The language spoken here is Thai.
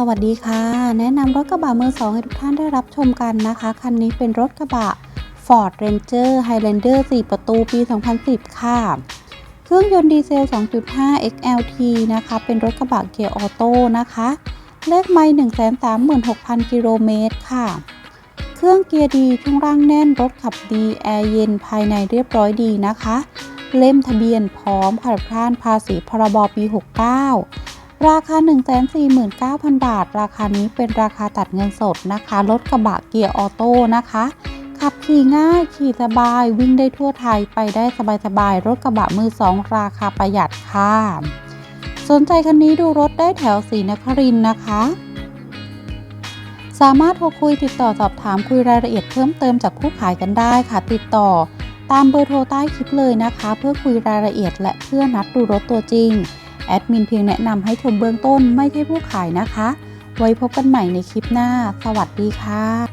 สวัสดีค่ะ แนะนำรถกระบะมือสองให้ทุกท่านได้รับชมกันนะคะ คันนี้เป็นรถกระบะ Ford Ranger Highlander 4 ประตูปี 2010 ค่ะ เครื่องยนต์ดีเซล 2.5 XLT นะคะ เป็นรถกระบะเกียร์ออโต้นะคะ เลขไมล์136,000 กิโลเมตรค่ะ เครื่องเกียร์ดีช่วงล่างแน่นรถขับดี แอร์เย็นภายในเรียบร้อยดีนะคะ เล่มทะเบียนพร้อมขับพลานภาษีพรบปี 69 ราคา 149,000 บาท ราคานี้เป็นราคาตัดเงินสดนะคะ รถกระบะเกียร์ออโต้นะคะ ขับขี่ง่าย ขี่สบาย วิ่งได้ทั่วไทย ไปได้สบายๆ รถกระบะมือสองราคาประหยัดค่ะ สนใจคันนี้ดูรถได้แถวสีนครินนะคะ สามารถโทรคุยติดต่อสอบถามคุยรายละเอียดเพิ่มเติมจากผู้ขายกันได้ค่ะ ติดต่อ ตามเบอร์โทรใต้คลิปเลยนะคะ เพื่อคุยรายละเอียดและเพื่อนัดดูรถตัวจริง แอดมินเพียงแนะนำให้ชมเบื้องต้นไม่ใช่ผู้ขายนะคะ ไว้พบกันใหม่ในคลิปหน้า สวัสดีค่ะ